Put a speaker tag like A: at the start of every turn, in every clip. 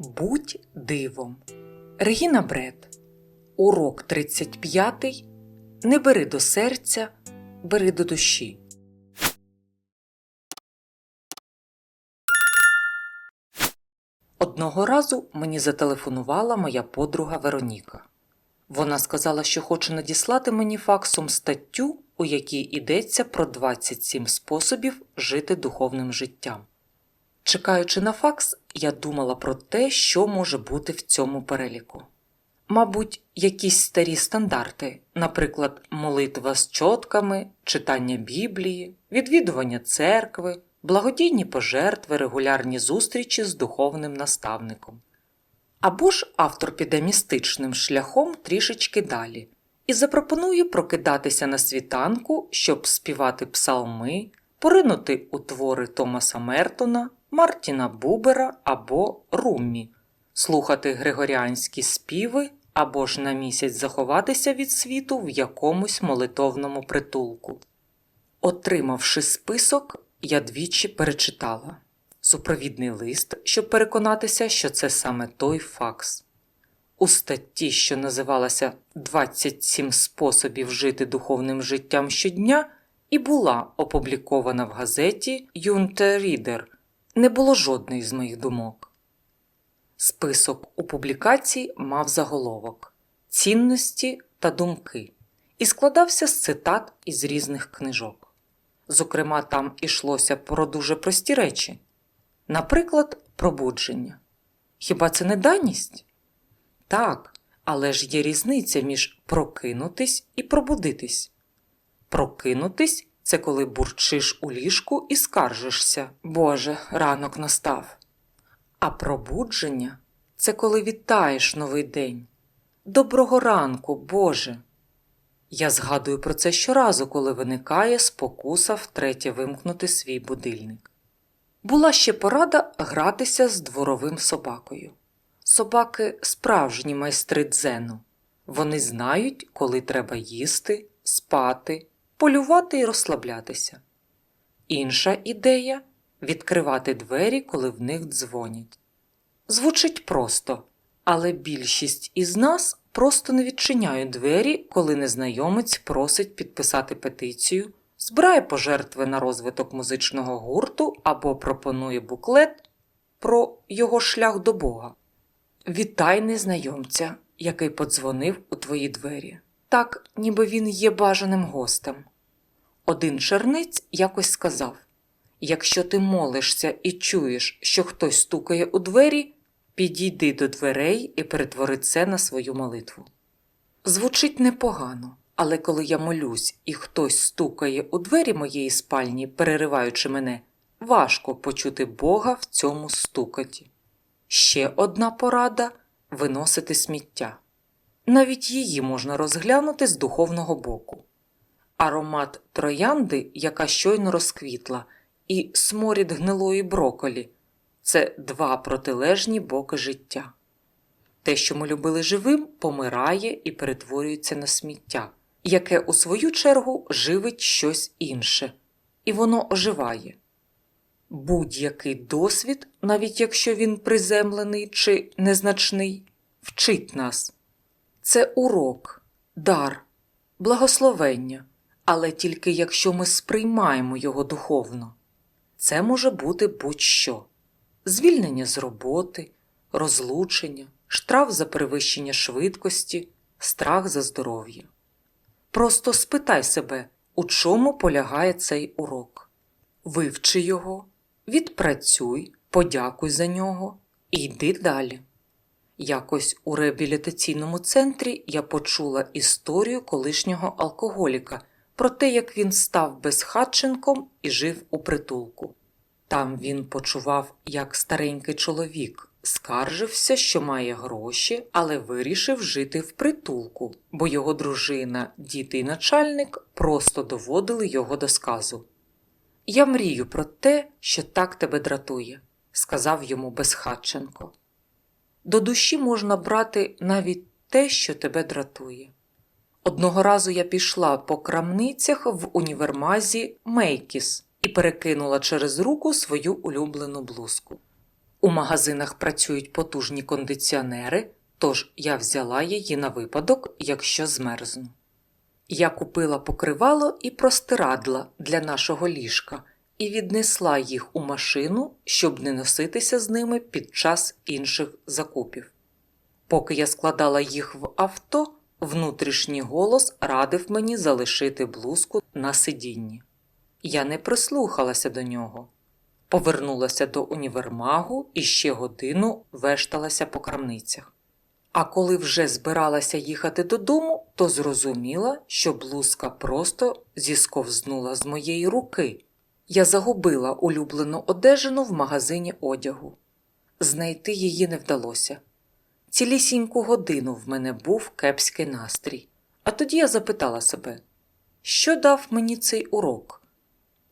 A: Будь дивом. Регіна Бред. Урок 35. Не бери до серця, бери до душі. Одного разу мені зателефонувала моя подруга Вероніка. Вона сказала, що хоче надіслати мені факсом статтю, у якій йдеться про 27 способів жити духовним життям. Чекаючи на факс, я думала про те, що може бути в цьому переліку. Мабуть, якісь старі стандарти, наприклад, молитва з чотками, читання Біблії, відвідування церкви, благодійні пожертви, регулярні зустрічі з духовним наставником. Або ж автор піде містичним шляхом трішечки далі і запропонує прокидатися на світанку, щоб співати псалми, поринути у твори Томаса Мертона, Мартіна Бубера або Руммі, слухати григоріанські співи або ж на місяць заховатися від світу в якомусь молитовному притулку. Отримавши список, я двічі перечитала супровідний лист, щоб переконатися, що це саме той факс. У статті, що називалася «27 способів жити духовним життям щодня, і була опублікована в газеті Юнте Рідер. Не було жодної з моїх думок. Список у публікації мав заголовок Цінності та думки і складався з цитат із різних книжок. Зокрема, там ішлося про дуже прості речі, наприклад, пробудження. Хіба це не даність? Так, але ж є різниця між прокинутись і пробудитись. Прокинутись це коли бурчиш у ліжку і скаржишся. Боже, ранок настав. А пробудження це коли вітаєш новий день. Доброго ранку, Боже. Я згадую про це щоразу, коли виникає спокуса втретє вимкнути свій будильник. Була ще порада гратися з дворовим собакою. Собаки справжні майстри дзену. Вони знають, коли треба їсти, спати, полювати і розслаблятися. Інша ідея відкривати двері, коли в них дзвонять. Звучить просто, але більшість із нас просто не відчиняють двері, коли незнайомець просить підписати петицію, збирає пожертви на розвиток музичного гурту або пропонує буклет про його шлях до Бога. Вітай незнайомця, який подзвонив у твої двері, так, ніби він є бажаним гостем. Один черниць якось сказав якщо ти молишся і чуєш, що хтось стукає у двері, підійди до дверей і перетвори це на свою молитву. Звучить непогано, але коли я молюсь і хтось стукає у двері моєї спальні, перериваючи мене, важко почути Бога в цьому стукаті. Ще одна порада виносити сміття. Навіть її можна розглянути з духовного боку. Аромат троянди, яка щойно розквітла, і сморід гнилої броколі це два протилежні боки життя. Те, що ми любили живим, помирає і перетворюється на сміття, яке, у свою чергу, живить щось інше, і воно оживає. Будь-який досвід, навіть якщо він приземлений чи незначний, вчить нас. Це урок, дар, благословення, але тільки якщо ми сприймаємо його духовно. Це може бути будь-що: звільнення з роботи, розлучення, штраф за перевищення швидкості, страх за здоров'я. Просто спитай себе, у чому полягає цей урок. Вивчи його, відпрацюй, подякуй за нього і йди далі. Якось у реабілітаційному центрі я почула історію колишнього алкоголіка про те, як він став безхатченком і жив у притулку. Там він почував, як старенький чоловік, скаржився, що має гроші, але вирішив жити в притулку, бо його дружина, діти і начальник просто доводили його до сказу. Я мрію про те, що так тебе дратує, сказав йому Безхатченко. До душі можна брати навіть те, що тебе дратує. Одного разу я пішла по крамницях в універмазі Мейкіс і перекинула через руку свою улюблену блузку. У магазинах працюють потужні кондиціонери, тож я взяла її на випадок, якщо змерзну. Я купила покривало і простирадла для нашого ліжка і віднесла їх у машину, щоб не носитися з ними під час інших закупів. Поки я складала їх в авто, внутрішній голос радив мені залишити блузку на сидінні. Я не прислухалася до нього. Повернулася до універмагу і ще годину вешталася по крамницях. А коли вже збиралася їхати додому, то зрозуміла, що блузка просто зісковзнула з моєї руки. Я загубила улюблену одежину в магазині одягу. Знайти її не вдалося. Цілісіньку годину в мене був кепський настрій. А тоді я запитала себе, що дав мені цей урок?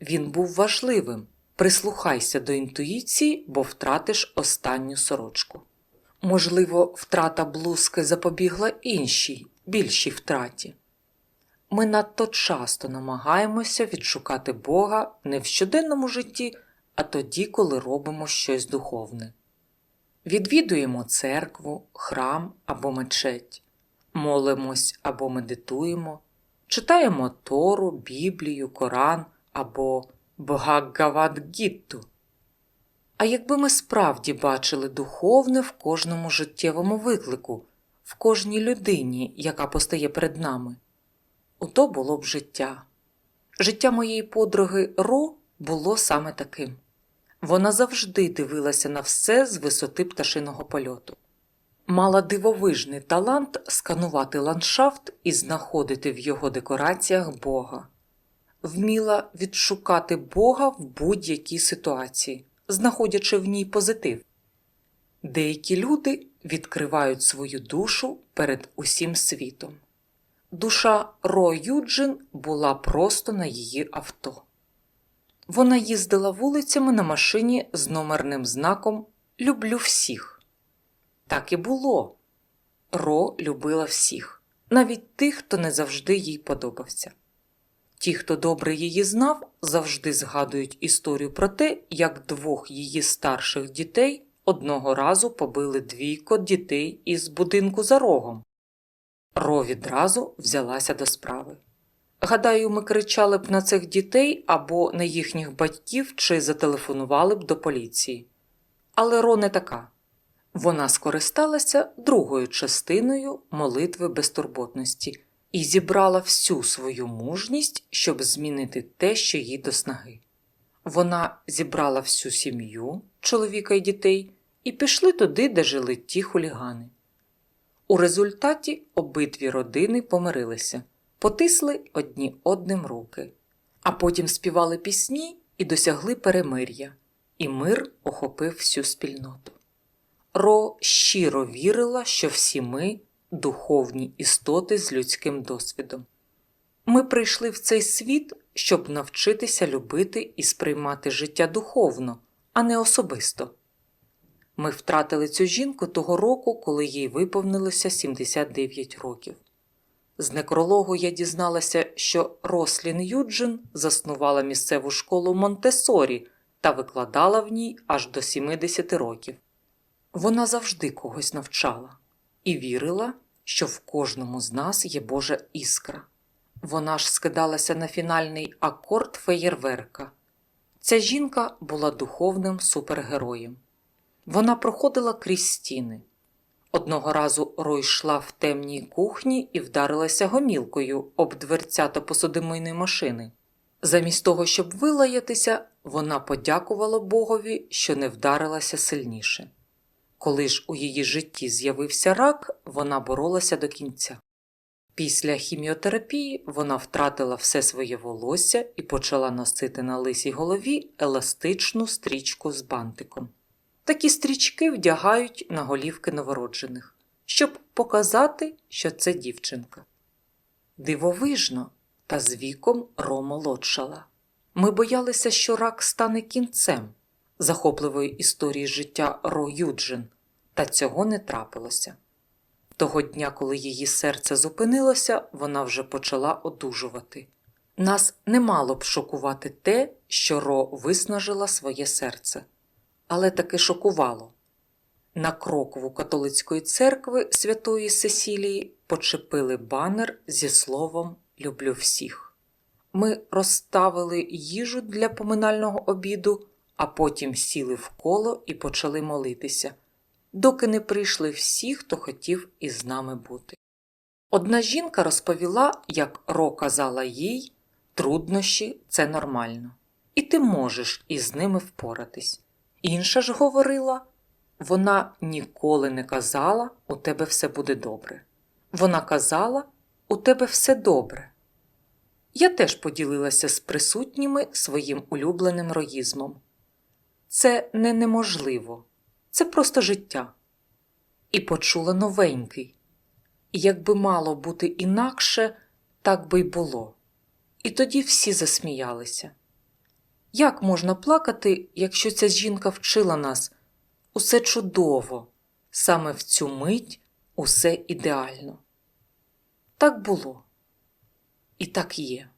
A: Він був важливим. Прислухайся до інтуїції, бо втратиш останню сорочку. Можливо, втрата блузки запобігла іншій, більшій втраті. Ми надто часто намагаємося відшукати Бога не в щоденному житті, а тоді, коли робимо щось духовне. Відвідуємо церкву, храм або мечеть, молимось або медитуємо, читаємо Тору, Біблію, Коран або Бхагавадгітту. А якби ми справді бачили духовне в кожному життєвому виклику, в кожній людині, яка постає перед нами, ото було б життя. Життя моєї подруги Ро було саме таким. Вона завжди дивилася на все з висоти пташиного польоту. Мала дивовижний талант сканувати ландшафт і знаходити в його декораціях Бога. Вміла відшукати Бога в будь-якій ситуації, знаходячи в ній позитив. Деякі люди відкривають свою душу перед усім світом. Душа Ро Юджин була просто на її авто. Вона їздила вулицями на машині з номерним знаком Люблю всіх. Так і було. Ро любила всіх, навіть тих, хто не завжди їй подобався. Ті, хто добре її знав, завжди згадують історію про те, як двох її старших дітей одного разу побили двійко дітей із будинку за рогом. Ро відразу взялася до справи. Гадаю, ми кричали б на цих дітей або на їхніх батьків чи зателефонували б до поліції. Але Ро не така. Вона скористалася другою частиною молитви безтурботності і зібрала всю свою мужність, щоб змінити те, що їй до снаги. Вона зібрала всю сім'ю, чоловіка і дітей, і пішли туди, де жили ті хулігани. У результаті обидві родини помирилися, потисли одні одним руки, а потім співали пісні і досягли перемир'я, і мир охопив всю спільноту. Ро щиро вірила, що всі ми духовні істоти з людським досвідом. Ми прийшли в цей світ, щоб навчитися любити і сприймати життя духовно, а не особисто. Ми втратили цю жінку того року, коли їй виповнилося 79 років. З некрологу я дізналася, що Рослін Юджин заснувала місцеву школу Монтесорі та викладала в ній аж до 70 років. Вона завжди когось навчала і вірила, що в кожному з нас є Божа іскра. Вона ж скидалася на фінальний акорд феєрверка. Ця жінка була духовним супергероєм. Вона проходила крізь стіни. Одного разу Рой йшла в темній кухні і вдарилася гомілкою об дверцята посудомийної машини. Замість того, щоб вилаятися, вона подякувала Богові, що не вдарилася сильніше. Коли ж у її житті з'явився рак, вона боролася до кінця. Після хіміотерапії вона втратила все своє волосся і почала носити на лисій голові еластичну стрічку з бантиком. Такі стрічки вдягають на голівки новороджених, щоб показати, що це дівчинка. Дивовижно, та з віком Ро молодшала. Ми боялися, що рак стане кінцем захопливої історії життя Ро Юджин, та цього не трапилося. Того дня, коли її серце зупинилося, вона вже почала одужувати. Нас не мало б шокувати те, що Ро виснажила своє серце. Але таки шокувало. На крокву католицької церкви Святої Сесілії почепили банер зі словом Люблю всіх. Ми розставили їжу для поминального обіду, а потім сіли в коло і почали молитися, доки не прийшли всі, хто хотів із нами бути. Одна жінка розповіла, як Ро казала їй, труднощі це нормально, і ти можеш із ними впоратись. Інша ж говорила, вона ніколи не казала, у тебе все буде добре. Вона казала, у тебе все добре. Я теж поділилася з присутніми своїм улюбленим роїзмом. Це не неможливо, це просто життя. І почула новенький. Якби мало бути інакше, так би й було. І тоді всі засміялися. Як можна плакати, якщо ця жінка вчила нас усе чудово, саме в цю мить усе ідеально? Так було. І так є.